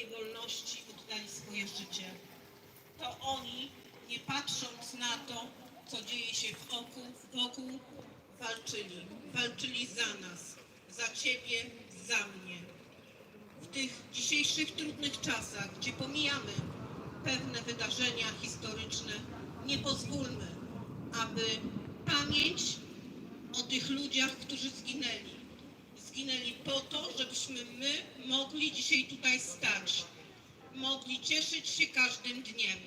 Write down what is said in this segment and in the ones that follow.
swojej wolności oddali swoje życie. To oni, nie patrząc na to, co dzieje się wokół, wokół walczyli. Walczyli za nas, za Ciebie, za mnie. W tych dzisiejszych trudnych czasach, gdzie pomijamy pewne wydarzenia historyczne, nie pozwólmy, aby pamięć o tych ludziach, którzy zginęli po to, żebyśmy my mogli dzisiaj tutaj stać, mogli cieszyć się każdym dniem.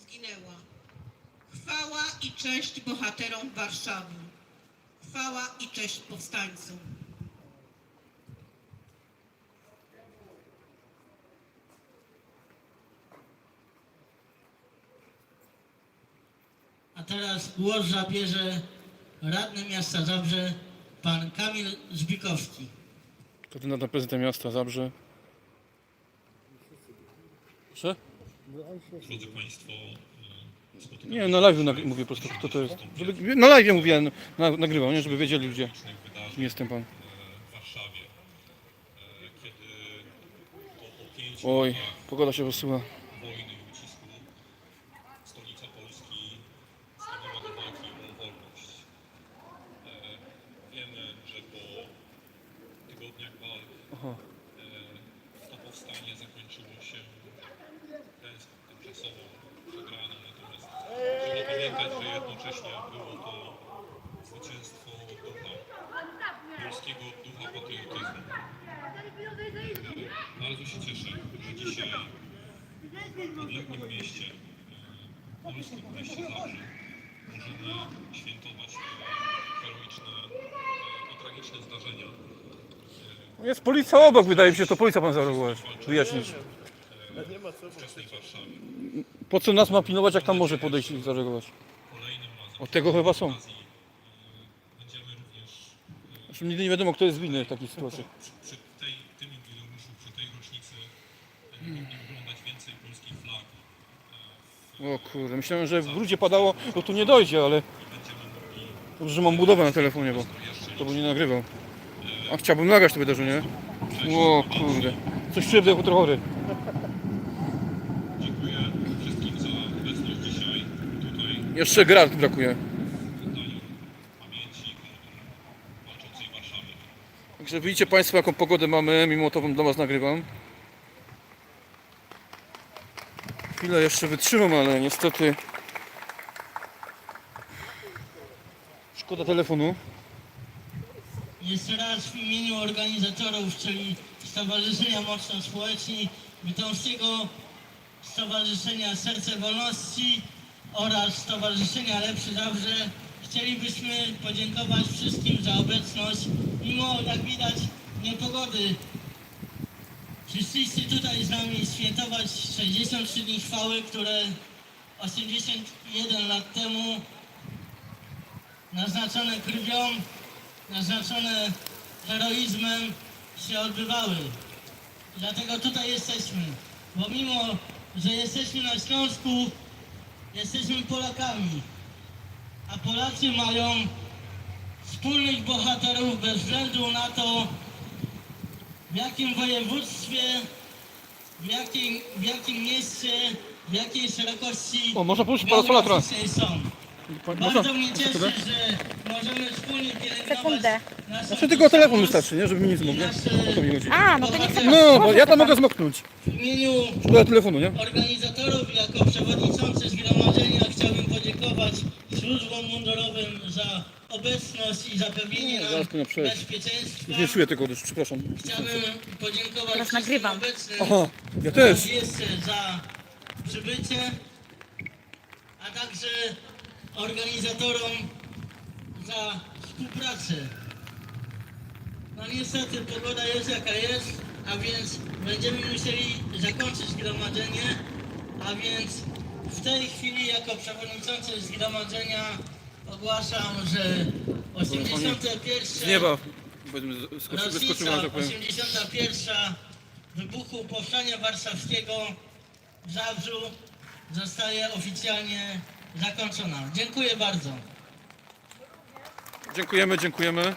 Zginęła. Chwała i cześć bohaterom Warszawy. Chwała i cześć powstańcom. A teraz głos zabierze radny miasta Zabrze, pan Kamil Zbikowski. Kandydata na prezydenta miasta Zabrze. Proszę? Drodzy Państwo, e, Nie, na live nag- mówię po prostu, kto to jest. Żeby, na live mówię, na, nagrywam, nie? Żeby wiedzieli ludzie, kim jestem pan. e, w Warszawie, e, kiedy to po pięciu Oj, pogoda się rozsyła. Polskiego ducha patriotyzmu. E, Bardzo się cieszę, że dzisiaj w odległym mieście, e, polskim mieście Zabrze, możemy świętować te heroiczne e, i tragiczne zdarzenia. Jest policja obok, wydaje mi się, to policja pan zareagować. Wyjaśnisz. wczesnej Warszawy. Po co nas ma pilnować, jak tam może podejść i zareagować? Od tego chyba są. okazji, e, będziemy również e, Zresztą nigdy nie wiadomo, kto jest winny w takiej sytuacji. przy, przy tej, tym jubileuszu, przy tej rocznicy e, mogli oglądać więcej polskich flag O kurde, myślałem, że w grudzie padało, to tu nie dojdzie, ale dobrze, że mam budowę na telefonie, bo to bym nie nagrywał. A chciałbym nagrać to wydarzenie. O kurde, coś czuję, trochę chory. dziękuję wszystkim za obecność dzisiaj tutaj Jeszcze grat brakuje. w oddaniu pamięci o walczącej Warszawie. Także widzicie Państwo, jaką pogodę mamy, mimo to Wam dla Was nagrywam. Chwilę jeszcze wytrzymam, ale niestety... Szkoda telefonu. Jeszcze raz w imieniu organizatorów, czyli Stowarzyszenia Mocno Społeczni Bytomskiego, Stowarzyszenia Serce Wolności oraz Stowarzyszenia Lepszy Zabrze chcielibyśmy podziękować wszystkim za obecność, mimo jak widać niepogody. Przyszliście tutaj z nami świętować 63 dni chwały, które 81 lat temu naznaczone krwią naznaczone heroizmem się odbywały. Dlatego tutaj jesteśmy. Bo mimo, że jesteśmy na Śląsku, jesteśmy Polakami. A Polacy mają wspólnych bohaterów bez względu na to, w jakim województwie, w jakim, w jakim mieście, w jakiej szerokości O, można poruszyć parasola trochę. są. Pa- Bardzo mnie cieszy, Sekundę. że możemy wspólnie pielęgnować Sekundę. naszą Znaczy tylko telefon tożsamość wystarczy, nie? Żeby mi. O to mi chodzi. A, no to nie chcę. No, bo ja tam mogę zmoknąć. W imieniu Szkoda telefonu, nie? organizatorów jako przewodniczący zgromadzenia mundurowym za obecność i zapewnienie nam zaraz tu na przejść. bezpieczeństwa. Nie czuję tego przepraszam. Chciałbym podziękować Teraz wszystkim nagrywam. obecnym Aha, ja też. jeszcze za przybycie, a także organizatorom za współpracę. No niestety pogoda jest jaka jest, a więc będziemy musieli zakończyć zgromadzenie, a więc w tej chwili jako przewodniczący zgromadzenia ogłaszam, że 81. Z nieba. Rocznica tak powiem. 81. wybuchu Powstania Warszawskiego w Zabrzu zostaje oficjalnie zakończona. Dziękuję bardzo. Dziękujemy, dziękujemy.